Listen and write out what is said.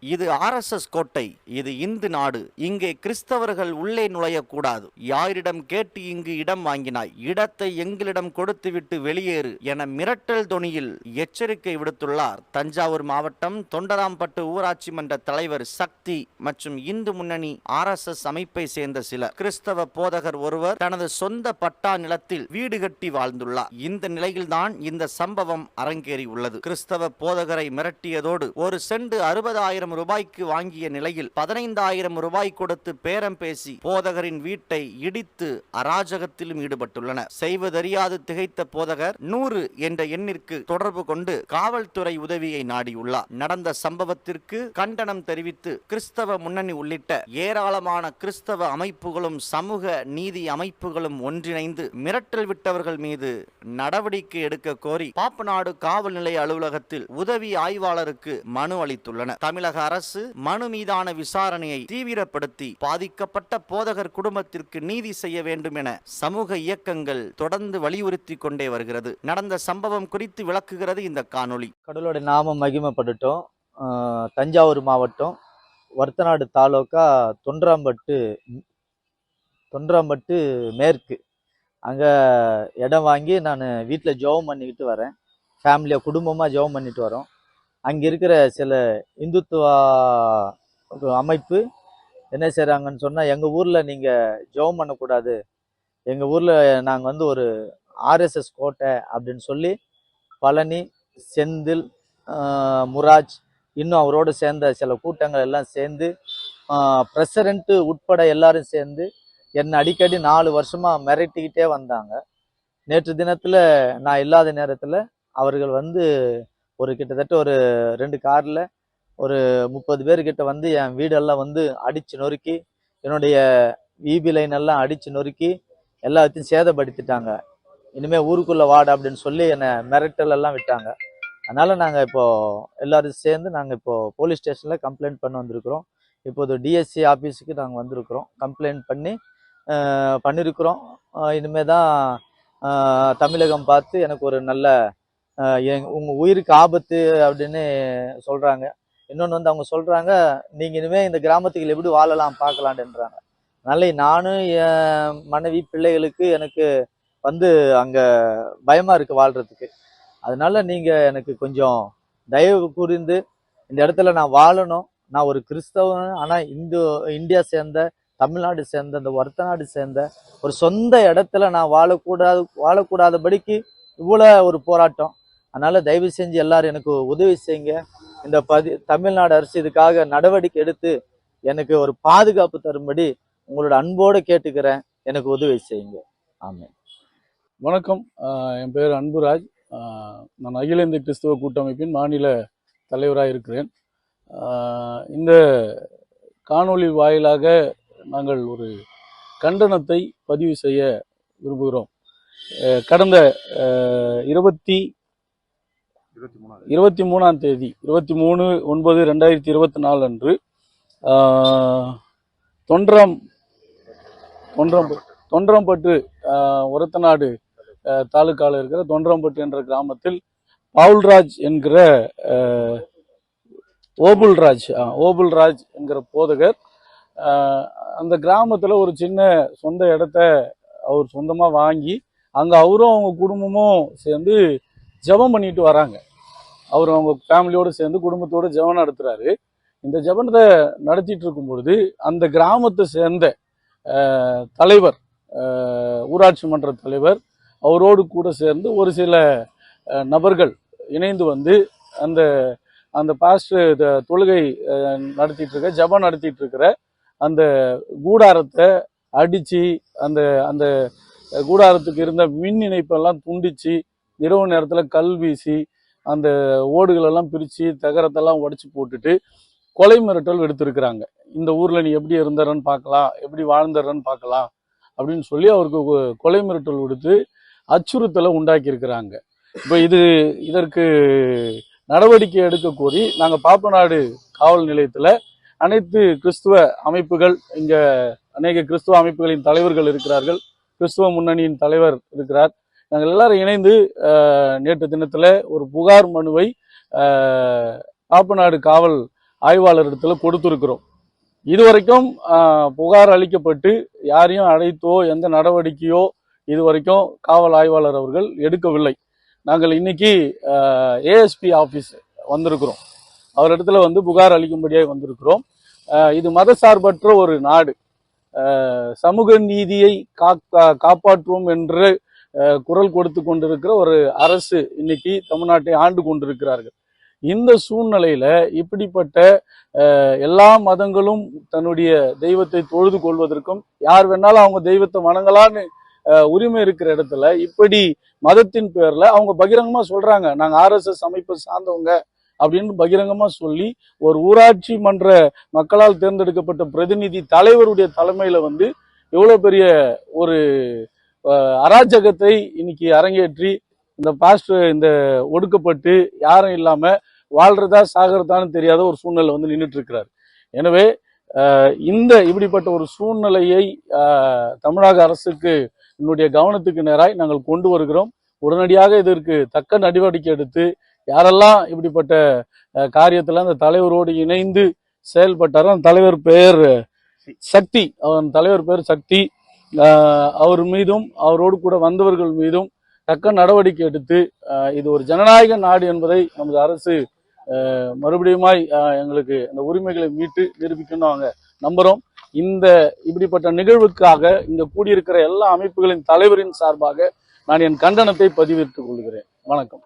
இது ஆர்எஸ்எஸ் கோட்டை இது இந்து நாடு. இங்கே கிறிஸ்தவர்கள் உள்ளே நுழையக்கூடாது. யாரிடம் கேட்டு இங்கு இடம் வாங்கினாய் இடத்தை எங்களிடம் கொடுத்துவிட்டு வெளியேறு என மிரட்டல் தொனியில் எச்சரிக்கை விடுத்துள்ளார். தஞ்சாவூர் மாவட்டம் தொண்டராம்பட்டு ஊராட்சி மன்ற தலைவர் சக்தி மற்றும் இந்து முன்னணி ஆர்எஸ்எஸ் அமைப்பை சேர்ந்த சிலர். கிறிஸ்தவ போதகர் ஒருவர் தனது சொந்த பட்டா நிலத்தில் வீடு கட்டி வாழ்ந்துள்ளார். இந்த நிலையில்தான் இந்த சம்பவம் அரங்கேறி உள்ளது கிறிஸ்தவ போதகரை மிரட்டியதோடு ஒரு செண்டு அறுபதாயிரம் ரூபாய்க்கு வாங்கிய நிலையில் பதினைந்தாயிரம் ரூபாய் கொடுத்து பேரம் பேசி போதகரின் வீட்டை இடித்து அராஜகத்திலும் ஈடுபட்டுள்ளனர். செய்வதறியாது திகைத்த போதகர் நூறு என்ற எண்ணிற்கு தொடர்பு கொண்டு காவல்துறை உதவியை நாடியுள்ளார். நடந்த சம்பவத்திற்கு கண்டனம் தெரிவித்து கிறிஸ்தவ முன்னணி உள்ளிட்ட ஏராளமான கிறிஸ்தவ அமைப்புகளும் சமூக நீதி அமைப்புகளும் ஒன்றிணைந்து மிரட்டல் விட்டவர்கள் மீது நடவடிக்கை எடுக்க கோரி பாப்பநாடு காவல் நிலைய அலுவலகத்தில் உதவி ஆய்வாளருக்கு மனு அளித்துள்ளனர். தமிழக அரசு மனு மீதான விசாரணையை தீவிரப்படுத்தி பாதிக்கப்பட்ட போதகர் குடும்பத்திற்கு நீதி செய்ய வேண்டும் என சமூக இயக்கங்கள் தொடர்ந்து வலியுறுத்தி கொண்டே வருகிறது. நடந்த சம்பவம் குறித்து விளக்குகிறது இந்த காணொளி. கடவுளோட நாமம் மகிமைப்படட்டும். தஞ்சாவூர் மாவட்டம் வர்த்தநாடு தாலுக்கா தொன்றாம்பட்டு தொன்றாம்பட்டு மேற்கு. அங்கே இடம் வாங்கி நான் வீட்டில் ஜெபம் பண்ணிக்கிட்டு வரேன். ஃபேமிலியாக குடும்பமாக ஜெபம் பண்ணிட்டு வரோம். அங்கே இருக்கிற சில இந்துத்துவா அமைப்பு என்ன செய்கிறாங்கன்னு சொன்னால் எங்கள் ஊரில் நீங்கள் ஜெபம் பண்ணக்கூடாது. எங்கள் ஊரில் நாங்கள் வந்து ஒரு ஆர்எஸ்எஸ் கோட்டை அப்படின்னு சொல்லி பழனி செந்தில் முராஜ் இன்னும் அவரோடு சேர்ந்த சில கூட்டங்கள் எல்லாம் சேர்ந்து பிரசிடென்ட்டு உட்பட எல்லாரும் சேர்ந்து என்னை அடிக்கடி நாலு வருஷமாக மிரட்டிக்கிட்டே வந்தாங்க. நேற்று தினத்தில் நான் இல்லாத நேரத்தில் அவர்கள் வந்து ஒரு கிட்டத்தட்ட ஒரு ரெண்டு காரில் ஒரு முப்பது பேர்கிட்ட வந்து என் வீடெல்லாம் வந்து அடித்து நொறுக்கி என்னுடைய ஈபி லைன் எல்லாம் அடித்து நொறுக்கி எல்லாத்தையும் சேதப்படுத்திட்டாங்க. இனிமேல் ஊருக்குள்ளே வாட அப்படின்னு சொல்லி என்னை மிரட்டல் எல்லாம் விட்டாங்க. அதனால் நாங்கள் இப்போ எல்லாரும் சேர்ந்து நாங்கள் இப்போது போலீஸ் ஸ்டேஷனில் கம்ப்ளைண்ட் பண்ண வந்திருக்கிறோம். இப்போது டிஎஸ்சி ஆஃபீஸுக்கு நாங்கள் வந்திருக்கிறோம். கம்ப்ளைண்ட் பண்ணி பண்ணியிருக்கிறோம் இனிமேல் தான் தமிழகம் பார்த்து எனக்கு ஒரு நல்ல உங்கள் எங் உயிருக்கு ஆபத்து அப்படின்னு சொல்கிறாங்க இன்னொன்று வந்து அவங்க சொல்கிறாங்க நீங்கள் இனிமேல் இந்த கிராமத்துக்கு எப்படி வாழலாம் பார்க்கலான்றாங்க அதனால நானும் என் மனைவி பிள்ளைகளுக்கு எனக்கு வந்து அங்கே பயமாக இருக்குது வாழ்கிறதுக்கு அதனால நீங்கள் எனக்கு கொஞ்சம் தயவு புரிந்து இந்த இடத்துல நான் வாழணும். நான் ஒரு கிறிஸ்தவன் ஆனால் இந்து இந்தியா சேர்ந்த தமிழ்நாடு சேர்ந்த இந்த ஒருத்த நாடு சேர்ந்த ஒரு சொந்த இடத்துல நான் வாழக்கூடாது வாழக்கூடாதபடிக்கு இவ்வளோ ஒரு போராட்டம். அதனால் தயவு செஞ்சு எல்லாரும் எனக்கு உதவி செய்யுங்க. இந்த பதி தமிழ்நாடு அரசு இதுக்காக நடவடிக்கை எடுத்து எனக்கு ஒரு பாதுகாப்பு தரும்படி உங்களோட அன்போடு கேட்டுக்கிறேன். எனக்கு உதவி செய்யுங்க. ஆமென். வணக்கம். என் பேர் அன்புராஜ். நான் அகில இந்திய கிறிஸ்துவ கூட்டமைப்பின் மாநில தலைவராக இருக்கிறேன். இந்த காணொளி வாயிலாக நாங்கள் ஒரு கண்டனத்தை பதிவு செய்ய விரும்புகிறோம். கடந்த இருபத்தி இருபத்தி மூணாம் தேதி. இருபத்தி மூணு ஒன்பது ரெண்டாயிரத்தி இருபத்தி நாலு அன்று தொன்றம் தொன்றம் தொன்றம்பட்டு ஒரத்தநாடு தாலுக்காவில் தாலுக்கால இருக்கிற தொன்றம்பட்டு என்ற கிராமத்தில் பவுல்ராஜ் என்கிற ஓபுல்ராஜ் ஓபுல்ராஜ் என்கிற போதகர் அந்த கிராமத்தில் ஒரு சின்ன சொந்த இடத்த அவர் சொந்தமாக வாங்கி அங்கே அவரும் அவங்க குடும்பமும் சேர்ந்து ஜெபம் பண்ணிட்டு வராங்க. அவர் அவங்க ஃபேமிலியோடு சேர்ந்து குடும்பத்தோடு ஜெபம் நடத்துகிறாரு இந்த ஜெபனத்தை நடத்திட்டு இருக்கும் பொழுது அந்த கிராமத்தை சேர்ந்த தலைவர் ஊராட்சி மன்ற தலைவர் அவரோடு கூட சேர்ந்து ஒரு சில நபர்கள் இணைந்து வந்து அந்த அந்த பாஸ்ட் தொழுகை நடத்திட்டு இருக்க ஜெபம் நடத்திட்டு இருக்கிற அந்த கூடாரத்தை அடித்து அந்த அந்த கூடாரத்துக்கு இருந்த மின் இணைப்பெல்லாம் துண்டிச்சு இரவு நேரத்தில் கல் வீசி அந்த ஓடுகளெல்லாம் பிரித்து தகரத்தெல்லாம் உடச்சி போட்டுட்டு கொலை மிரட்டல் எடுத்திருக்கிறாங்க இந்த ஊரில் நீ எப்படி இருந்துறன்னு பார்க்கலாம் எப்படி வாழ்ந்துறன்னு பார்க்கலாம் அப்படின்னு சொல்லி அவருக்கு கொ- கொலை மிரட்டல் கொடுத்து அச்சுறுத்தலை உண்டாக்கியிருக்கிறாங்க. இப்போ இது இதற்கு நடவடிக்கை எடுக்க கோரி நாங்கள் பாப்பநாடு காவல் நிலையத்தில் அனைத்து கிறிஸ்துவ அமைப்புகள் இங்கே அநேக கிறிஸ்துவ அமைப்புகளின் தலைவர்கள் இருக்கிறார்கள். கிறிஸ்துவ முன்னணியின் தலைவர் இருக்கிறார். நாங்கள் எல்லாரும் இணைந்து நேற்று தினத்தில் ஒரு புகார் மனுவை காப்பநாடு காவல் ஆய்வாளரிடத்தில் கொடுத்துருக்குறோம். இதுவரைக்கும் புகார் அளிக்கப்பட்டு யாரையும் அழைத்தோ எந்த நடவடிக்கையோ இதுவரைக்கும் காவல் ஆய்வாளர் அவர்கள் எடுக்கவில்லை. நாங்கள் இன்னைக்கு ஏஎஸ்பி ஆஃபீஸ் வந்திருக்கிறோம். அவரிடத்துல வந்து புகார் அளிக்கும்படியாக வந்திருக்கிறோம். இது இது மதசார்பற்ற ஒரு நாடு. சமூக நீதியை காப்பாற்றுவோம் என்று குரல் கொடுத்து கொண்டிருக்கிற ஒரு அரசு இன்னைக்கு தமிழ்நாட்டை ஆண்டு கொண்டிருக்கிறார்கள். இந்த சூழ்நிலையில இப்படிப்பட்ட எல்லா மதங்களும் தன்னுடைய தெய்வத்தை தொழுது கொள்வதற்கும் யார் வேணாலும் அவங்க தெய்வத்தை வணங்கலான்னு உரிமை இருக்கிற இடத்துல இப்படி மதத்தின் பேர்ல அவங்க பகிரங்கமா சொல்றாங்க. நாங்க ஆர்எஸ்எஸ் அமைப்பை சார்ந்தவங்க அப்படின்னு பகிரங்கமா சொல்லி ஒரு ஊராட்சி மன்ற மக்களால் தேர்ந்தெடுக்கப்பட்ட பிரதிநிதி தலைவருடைய தலைமையில வந்து இவ்வளவு பெரிய ஒரு அராஜகத்தை இன்னைக்கு அரங்கேற்றி இந்த பாஸ்டர் இந்த ஒடுக்கப்பட்டு யாரும் இல்லாம வாழ்றதா சாகிறதான்னு தெரியாத ஒரு சூழ்நிலை வந்து நின்றுட்டு இருக்கிறார் எனவே இந்த இப்படிப்பட்ட ஒரு சூழ்நிலையை தமிழக அரசுக்கு என்னுடைய கவனத்துக்கு நேராய் நாங்கள் கொண்டு வருகிறோம். உடனடியாக இதற்கு தக்க நடவடிக்கை எடுத்து யாரெல்லாம் இப்படிப்பட்ட காரியத்தில் அந்த தலைவரோடு இணைந்து செயல்பட்டாரோ அந்த தலைவர் பெயர் சக்தி அவன் தலைவர் பேர் சக்தி அவர் மீதும் அவரோடு கூட வந்தவர்கள் மீதும் தக்க நடவடிக்கை எடுத்து இது ஒரு ஜனநாயக நாடு என்பதை நமது அரசு மறுபடியுமாய் எங்களுக்கு அந்த உரிமைகளை மீட்டு நிரூபிக்கணும் அவங்க நம்புகிறோம் இந்த இப்படிப்பட்ட நிகழ்வுக்காக இங்கே கூடியிருக்கிற எல்லா அமைப்புகளின் தலைவரின் சார்பாக நான் என் கண்டனத்தை பதிவிட்டுக் கொள்கிறேன். வணக்கம்.